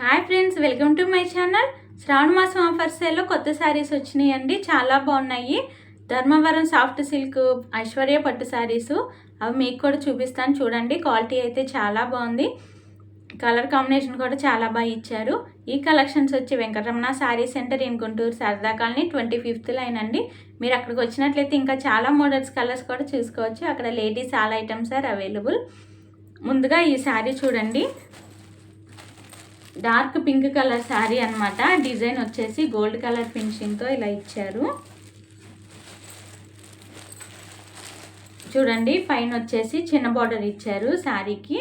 Hi friends welcome to my channel. శ్రావణ మాసం offer సేల్లో కొత్త శారీస్ వచ్చినాయండి. చాలా బాగున్నాయి. ధర్మవరం సాఫ్ట్ సిల్క్ ఐశ్వర్య పట్టు శారీస్. అవి మీకు కూడా చూపిస్తాను. చూడండి క్వాలిటీ అయితే చాలా బాగుంది. కలర్ కాంబినేషన్ కూడా చాలా బాగా ఇచ్చారు. ఈ కలెక్షన్స్ వచ్చి Venkataramana sari centre in Guntur Sarada colony twenty fifth line అండి. మీరు అక్కడికి వచ్చినట్లయితే ఇంకా చాలా మోడల్స్ కలర్స్ కూడా చూసుకోవచ్చు. అక్కడ ladies all items are available. ముందుగా ఈ శారీ చూడండి. డార్క్ పింక్ కలర్ శారీ అన్నమాట. డిజైన్ వచ్చేసి గోల్డ్ కలర్ ఫినిషింగ్తో ఇలా ఇచ్చారు. చూడండి పైన వచ్చేసి చిన్న బార్డర్ ఇచ్చారు శారీకి.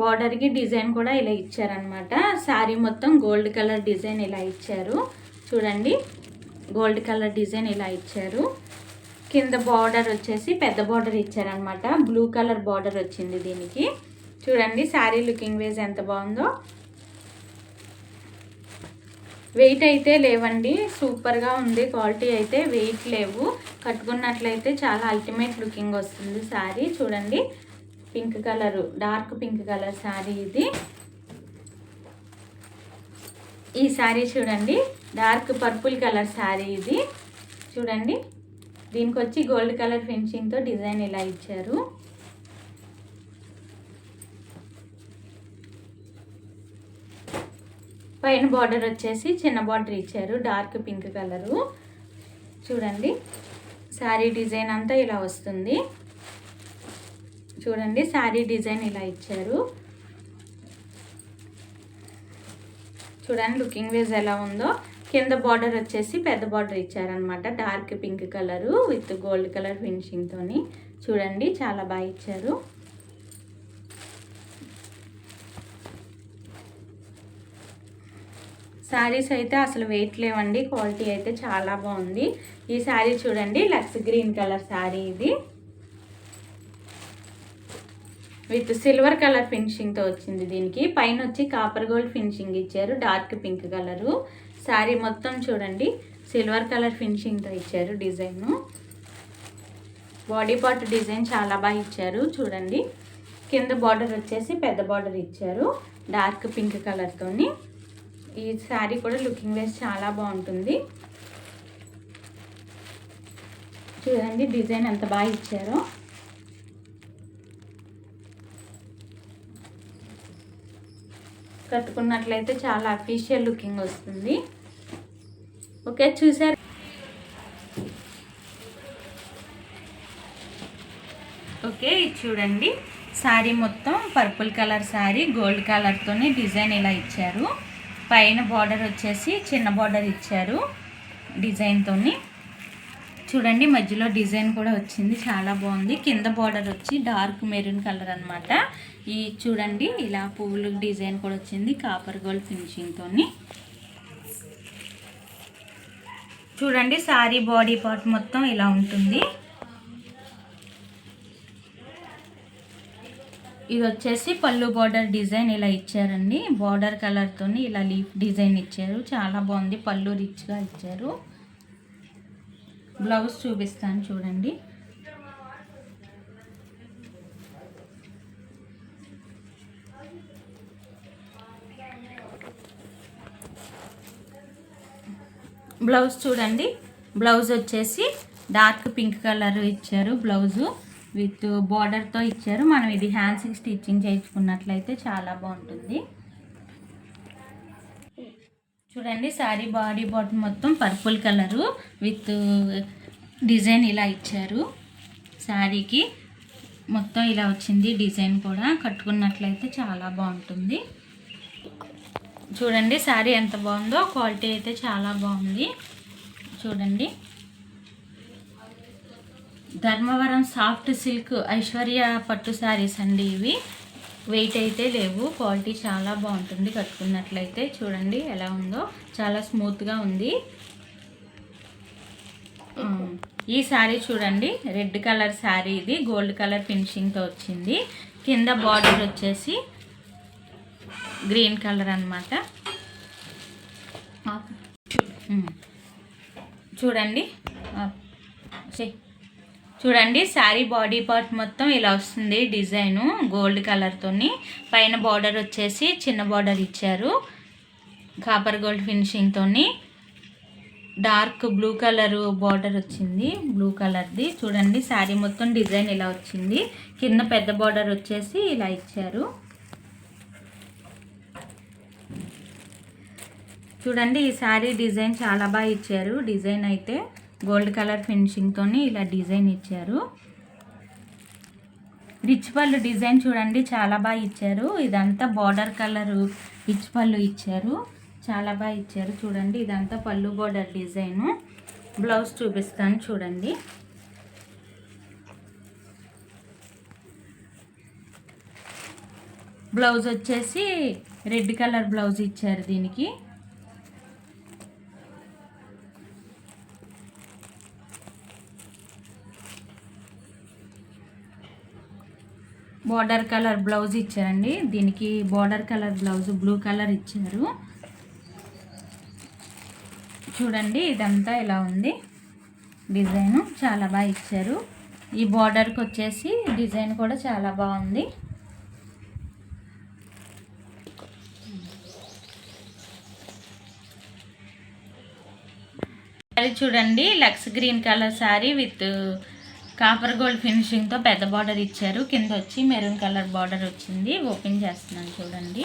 బార్డర్కి డిజైన్ కూడా ఇలా ఇచ్చారనమాట శారీ మొత్తం గోల్డ్ కలర్ డిజైన్ ఇలా ఇచ్చారు. చూడండి గోల్డ్ కలర్ డిజైన్ ఇలా ఇచ్చారు. కింద బార్డర్ వచ్చేసి పెద్ద బార్డర్ ఇచ్చారనమాట బ్లూ కలర్ బార్డర్ వచ్చింది దీనికి. చూడండి శారీ లుకింగ్ వేజ్ ఎంత బాగుందో. వెయిట్ అయితే లేవండి సూపర్గా ఉంది క్వాలిటీ అయితే వెయిట్ లేవు. కట్టుకున్నట్లయితే చాలా అల్టిమేట్ లుకింగ్ వస్తుంది శారీ చూడండి. Pink colour dark pink colour sari ఇది. ఈ శారీ చూడండి డార్క్ పర్పుల్ కలర్ శారీ ఇది. చూడండి దీనికి వచ్చి గోల్డ్ కలర్ ఫినిషింగ్తో డిజైన్ ఇలా ఇచ్చారు. పైన బార్డర్ వచ్చేసి చిన్న బార్డర్ ఇచ్చారు డార్క్ పింక్ కలరు. చూడండి శారీ డిజైన్ అంతా ఇలా వస్తుంది. చూడండి శారీ డిజైన్ ఇలా ఇచ్చారు. చూడండి లుకింగ్ వేజ్ ఎలా ఉందో. కింద బార్డర్ వచ్చేసి పెద్ద బార్డర్ ఇచ్చారనమాట dark pink colour with gold colour ఫినిషింగ్తోని చూడండి చాలా బాగా ఇచ్చారు. శారీస్ అయితే అసలు వెయిట్ లేవండి. క్వాలిటీ అయితే చాలా బాగుంది. ఈ శారీ చూడండి లక్స్ గ్రీన్ కలర్ శారీ ఇది. విత్ సిల్వర్ కలర్ ఫినిషింగ్తో వచ్చింది దీనికి. పైన వచ్చి కాపర్ గోల్డ్ ఫినిషింగ్ ఇచ్చారు డార్క్ పింక్ కలరు శారీ మొత్తం చూడండి సిల్వర్ కలర్ ఫినిషింగ్తో ఇచ్చారు డిజైను బాడీ పార్ట్ డిజైన్ చాలా బాగా ఇచ్చారు చూడండి. కింద బార్డర్ వచ్చేసి పెద్ద బార్డర్ ఇచ్చారు డార్క్ పింక్ కలర్తోని ఈ శారీ కూడా లుకింగ్ వేస్ చాలా బాగుంటుంది. చూడండి డిజైన్ ఎంత బాగా ఇచ్చారో. కట్టుకున్నట్లయితే చాలా అఫీషియల్ లుకింగ్ వస్తుంది. ఓకే చూసారు. ఓకే ఇది చూడండి. శారీ మొత్తం పర్పుల్ కలర్ శారీ గోల్డ్ కలర్తోనే డిజైన్ ఇలా ఇచ్చారు. పైన బార్డర్ వచ్చేసి చిన్న బార్డర్ ఇచ్చారు డిజైన్తో చూడండి మధ్యలో డిజైన్ కూడా వచ్చింది చాలా బాగుంది. కింద బార్డర్ వచ్చి డార్క్ మెరూన్ కలర్ అనమాట ఈ చూడండి ఇలా పువ్వులు డిజైన్ కూడా వచ్చింది కాపర్ గోల్డ్ ఫినిషింగ్తోని చూడండి సారీ బాడీ పార్ట్ మొత్తం ఇలా ఉంటుంది. ఇది వచ్చేసి పళ్ళు బార్డర్ డిజైన్ ఇలా ఇచ్చారండి. బార్డర్ కలర్తో ఇలా లీఫ్ డిజైన్ ఇచ్చారు. చాలా బాగుంది. పళ్ళు రిచ్గా ఇచ్చారు. బ్లౌజ్ చూపిస్తాను చూడండి. బ్లౌజ్ చూడండి. బ్లౌజ్ వచ్చేసి డార్క్ పింక్ కలర్ ఇచ్చారు. బ్లౌజు విత్ బార్డర్తో ఇచ్చారు. మనం ఇది హ్యాండ్స్కి స్టిచ్చింగ్ చేయించుకున్నట్లయితే చాలా బాగుంటుంది. చూడండి శారీ బాడీ బాటమ్ మొత్తం పర్పుల్ కలరు విత్ డిజైన్ ఇలా ఇచ్చారు. శారీకి మొత్తం ఇలా వచ్చింది డిజైన్ కూడా. కట్టుకున్నట్లయితే చాలా బాగుంటుంది. చూడండి శారీ ఎంత బాగుందో క్వాలిటీ అయితే చాలా బాగుంది. చూడండి. ధర్మవరం సాఫ్ట్ సిల్క్ ఐశ్వర్య పట్టు శారీస్ అండి ఇవి. వెయిట్ అయితే లేవు. క్వాలిటీ చాలా బాగుంటుంది కట్టుకున్నట్లయితే. చూడండి ఎలా ఉందో. చాలా స్మూత్గా ఉంది. ఈ శారీ చూడండి. రెడ్ కలర్ శారీ ఇది. గోల్డ్ కలర్ ఫినిషింగ్తో వచ్చింది. కింద బార్డర్ వచ్చేసి గ్రీన్ కలర్ అనమాట చూడండి. చూడండి శారీ బాడీ పార్ట్ మొత్తం ఇలా వస్తుంది డిజైను గోల్డ్ కలర్తోని పైన బార్డర్ వచ్చేసి చిన్న బార్డర్ ఇచ్చారు కాపర్ గోల్డ్ ఫినిషింగ్తోని డార్క్ బ్లూ కలర్ బార్డర్ వచ్చింది బ్లూ కలర్ది. చూడండి శారీ మొత్తం డిజైన్ ఇలా వచ్చింది. కింద పెద్ద బార్డర్ వచ్చేసి ఇలా ఇచ్చారు. చూడండి ఈ శారీ డిజైన్ చాలా బాగా ఇచ్చారు డిజైన్ అయితే. గోల్డ్ కలర్ ఫినిషింగ్తో ఇలా డిజైన్ ఇచ్చారు. రిచ్ పళ్ళు డిజైన్ చూడండి చాలా బాగా ఇచ్చారు. ఇదంతా బార్డర్ కలర్ రిచ్ పళ్ళు ఇచ్చారు. చాలా బాగా ఇచ్చారు చూడండి ఇదంతా పళ్ళు బార్డర్ డిజైను. బ్లౌజ్ చూపిస్తాను చూడండి. బ్లౌజ్ వచ్చేసి రెడ్ కలర్ బ్లౌజ్ ఇచ్చారు దీనికి. బార్డర్ కలర్ బ్లౌజ్ ఇచ్చారండి. దీనికి border colour blouse blue colour ఇచ్చారు. చూడండి ఇదంతా ఇలా ఉంది. డిజైన్ చాలా బాగా ఇచ్చారు. ఈ బార్డర్కి వచ్చేసి డిజైన్ కూడా చాలా బాగుంది. అది చూడండి lux green colour sari with copper gold ఫినిషింగ్తో పెద్ద బార్డర్ ఇచ్చారు. కింద వచ్చి మెరూన్ కలర్ బార్డర్ వచ్చింది. ఓపెన్ చేస్తున్నాను చూడండి.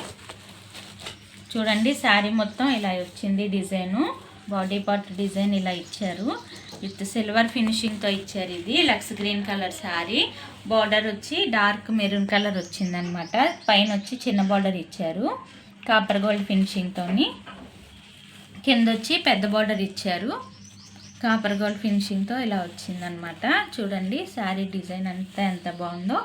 చూడండి శారీ మొత్తం ఇలా వచ్చింది డిజైను. బాడీ పార్ట్ డిజైన్ ఇలా ఇచ్చారు. విత్ సిల్వర్ ఫినిషింగ్తో ఇచ్చారు ఇది. Lux green colour sari border వచ్చి డార్క్ మెరూన్ కలర్ వచ్చిందనమాట. పైన వచ్చి చిన్న బార్డర్ ఇచ్చారు. కాపర్ గోల్డ్ ఫినిషింగ్తో కింద వచ్చి పెద్ద బార్డర్ ఇచ్చారు. కాపర్ గోల్డ్ ఫినిషింగ్తో ఇలా వచ్చిందనమాట చూడండి శారీ డిజైన్ అంతా ఎంత బాగుందో.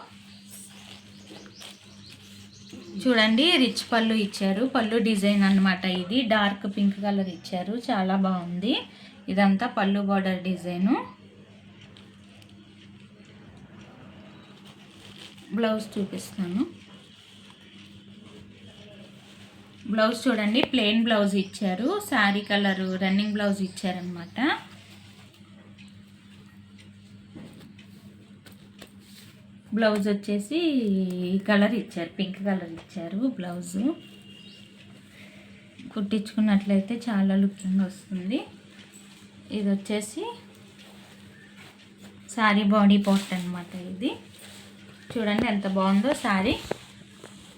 చూడండి రిచ్ పళ్ళు ఇచ్చారు. పళ్ళు డిజైన్ అన్నమాట ఇది. డార్క్ పింక్ కలర్ ఇచ్చారు. చాలా బాగుంది. ఇదంతా పళ్ళు బార్డర్ డిజైను. బ్లౌజ్ చూపిస్తాను. బ్లౌజ్ చూడండి ప్లెయిన్ బ్లౌజ్ ఇచ్చారు. శారీ కలరు రన్నింగ్ బ్లౌజ్ ఇచ్చారనమాట బ్లౌజ్ వచ్చేసి కలర్ ఇచ్చారు పింక్ కలర్ ఇచ్చారు బ్లౌజు. కుట్టించుకున్నట్లయితే చాలా లుకింగ్ వస్తుంది. ఇది వచ్చేసి శారీ బాడీ పార్ట్ అనమాట ఇది. చూడండి ఎంత బాగుందో శారీ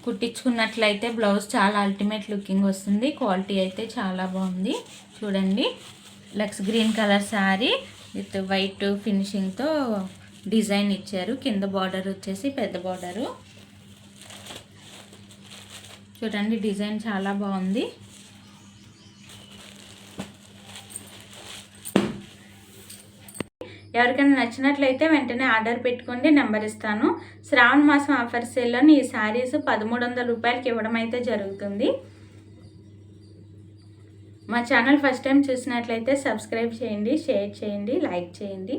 కుట్టించుకున్నట్లయితే బ్లౌజ్ చాలా అల్టిమేట్ లుకింగ్ వస్తుంది. క్వాలిటీ అయితే చాలా బాగుంది. చూడండి. Lux green colour sari with white ఫినిషింగ్తో design ఇచ్చారు. కింద బార్డర్ వచ్చేసి పెద్ద బార్డరు. చూడండి డిజైన్ చాలా బాగుంది. ఎవరికైనా నచ్చినట్లయితే వెంటనే ఆర్డర్ పెట్టుకోండి నెంబర్ ఇస్తాను. శ్రావణ మాసం ఆఫర్ సేల్లోని ఈ శారీస్ పదమూడు వందల రూపాయలకి ఇవ్వడం అయితే జరుగుతుంది. మా ఛానల్ ఫస్ట్ టైం చూసినట్లయితే సబ్స్క్రైబ్ చేయండి షేర్ చేయండి లైక్ చేయండి.